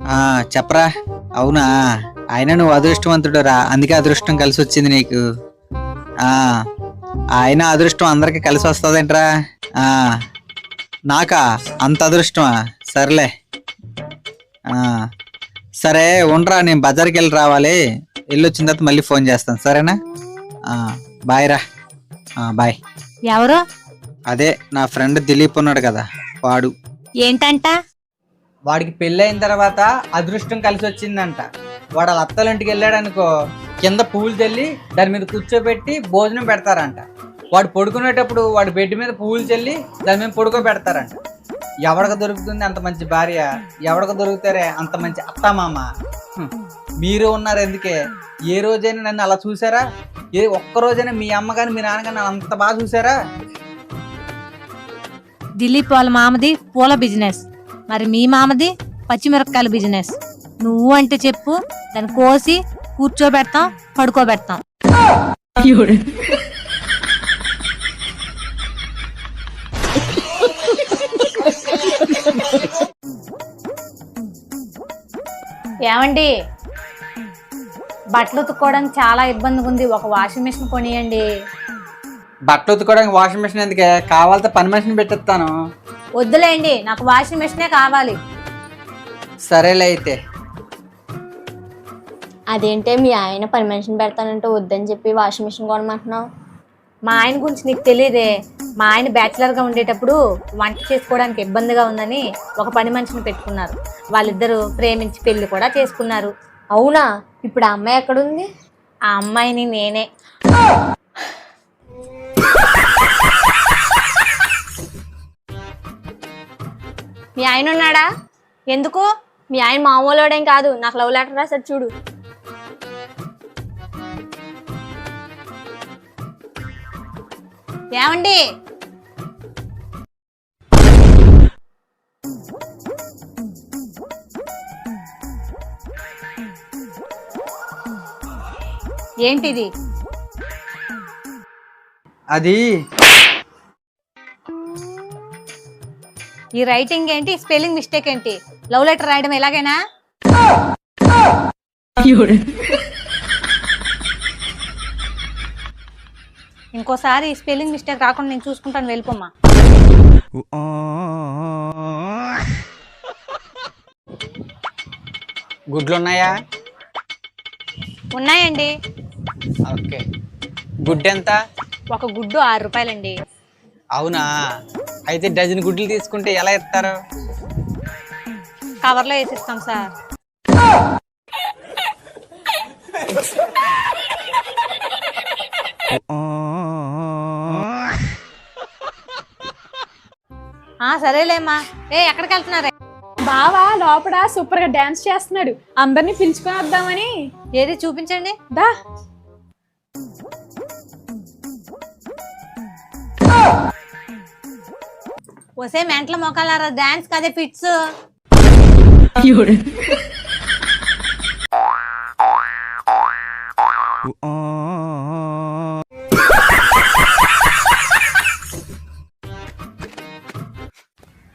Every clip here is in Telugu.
ఆ చెప్పరా. అవునా? ఆయన నువ్వు అదృష్టవంతుడు రా అందుకే అదృష్టం కలిసి వచ్చింది నీకు. ఆ ఆయన అదృష్టం అందరికి కలిసి వస్తుందేంట్రా ఆ నాకా? అంత అదృష్టమా? సర్లే. ఆ సరే ఉండరా నేను బజార్కి వెళ్ళి రావాలి. వెళ్ళి వచ్చిన తర్వాత మళ్ళీ ఫోన్ చేస్తాను. సరేనా? ఆ, బాయ్ రా. బాయ్. ఎవరు? అదే నా ఫ్రెండ్ దిలీప్ ఉన్నాడు కదా వాడు. ఏంటంట? వాడికి పెళ్ళైన తర్వాత అదృష్టం కలిసి వచ్చిందంట. వాడు వాళ్ళ అత్తలింటికి వెళ్ళాడనుకో కింద పువ్వులు చల్లి దాని మీద కూర్చోబెట్టి భోజనం పెడతారంట. వాడు పడుకునేటప్పుడు వాడి బెడ్ మీద పువ్వులు చల్లి దాని మీద పడుకోబెడతారంట. ఎవడికి దొరుకుతుంది అంత మంచి భార్య? ఎవడికి దొరుకుతారే అంత మంచి అత్తమామ? మీరు ఉన్నారు ఎందుకే? ఏ రోజైనా నన్ను అలా చూసారా? ఏ ఒక్క రోజైనా మీ అమ్మ కానీ మీ నాన్న కానీ అంత బాగా చూసారా? దిలీప్ వాళ్ళ మామది పూల బిజినెస్. మరి మీ మామది పచ్చిమిరపకాయల బిజినెస్. నువ్వు అంటే చెప్పు దాన్ని కోసి కూర్చోబెడతాం పడుకోబెడతాం. ఏమండి? బట్టలు ఉతుక్కోవడానికి చాలా ఇబ్బందిగా ఉంది. ఒక వాషింగ్ మిషన్ కొనియండి. బట్టలు ఉతుకోవడానికి వాషింగ్ మిషన్ ఎందుకే? కావాలంటే పని మనిషిని పెట్టిస్తాను. వద్దులేండి నాకు వాషింగ్ మిషనే కావాలి. సరేలే అయితే. అదేంటే మీ ఆయన పని మనిషిని పెడతానంటే వద్దని చెప్పి వాషింగ్ మిషన్ కొనమంటున్నావు. మా ఆయన గురించి నీకు తెలియదే మా ఆయన బ్యాచిలర్గా ఉండేటప్పుడు వంట చేసుకోవడానికి ఇబ్బందిగా ఉందని ఒక పని మనిషిని పెట్టుకున్నారు. వాళ్ళిద్దరూ ప్రేమించి పెళ్ళి కూడా చేసుకున్నారు. అవునా? ఇప్పుడు ఆ అమ్మాయి ఎక్కడుంది? ఆ అమ్మాయిని నేనే. మీ ఆయన ఉన్నాడా? ఎందుకు? మీ ఆయన మామూలుడేం కాదు. నాకు లవ్ లెటర్ రాశాడు చూడు. ఏమండి? ఏంటిది? అది ఈ రైటింగ్ ఏంటి? స్పెల్లింగ్ మిస్టేక్ ఏంటి? లవ్ లెటర్ రాయడం ఎలాగైనా? ఇంకోసారి స్పెల్లింగ్ మిస్టేక్ రాకుండా నేను చూసుకుంటాను వెళ్ళిపోమ్మా. గుడ్లు ఉన్నాయా ఉన్నాయండి. ఓకే. గుడ్డు ఎంత ఒక గుడ్డు ఆరు రూపాయలండి. అవునా? అయితే డజన్ గుడ్లు తీసుకుంటే ఎలా ఇస్తారు? కవర్లో వేసిస్తాం సార్. ఆ సరేలేమ్మా. ఏ ఎక్కడికి వెళ్తున్నారే బావా లోపల సూపర్గా డాన్స్ చేస్తున్నాడు. అందరినీ పిలుచుకొని వద్దామని. ఏది చూపించండి. దా. వసే మెంట్ల మొక్కలారా డాన్స్ కదే ఫిట్స్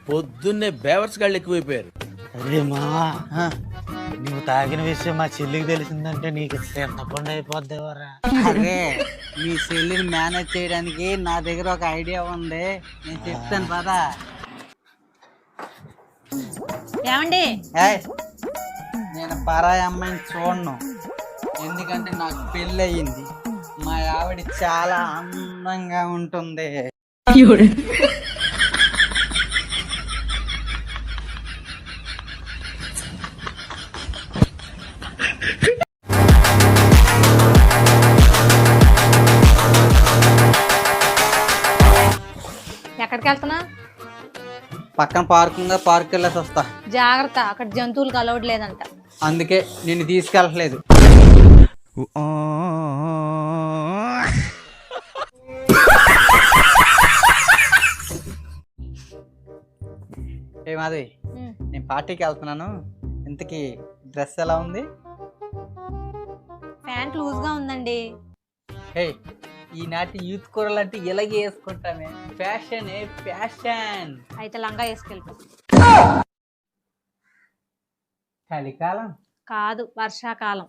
పొద్దున్నే బేవర్స్ గాళ్ళు ఎక్కువైపోయారు. అరే మావా నువ్వు తాగిన విషయం మా చెల్లికి తెలిసిందంటే నీకు చింతపండు అయిపోద్దేవరా అరే మీ చెల్లిని మేనేజ్ చేయడానికి నా దగ్గర ఒక ఐడియా ఉంది. నేను చెప్తాను పదా. ఏమండి? నేను పరాయి అమ్మాయిని చూడను. ఎందుకంటే నాకు పెళ్ళి అయ్యింది మా ఆవిడ చాలా అందంగా ఉంటుంది. ఎక్కడికి వెళ్తున్నా పక్కన పార్క్ ఉందా పార్క్ వెళ్ళేసి వస్తా. జాగ్రత్త అక్కడ జంతువులకు అలౌడ్ లేదంట. అందుకే నేను తీసుకెళ్ళట్లేదు. ఏ మాధవి ఉమ్. నేను పార్టీకి వెళ్తున్నాను. ఇంతకీ డ్రెస్ ఎలా ఉంది? ప్యాంట్ లూజ్గా ఉందండి. హే ఈనాటి యూత్ కూరలు అంటే ఇలాగే వేసుకుంటామే. ఫ్యాషన్ ఏ ఫ్యాషన్. అయితే లంగా వేసుకెళ్ళిపో. చలికాలం? కాదు వర్షాకాలం.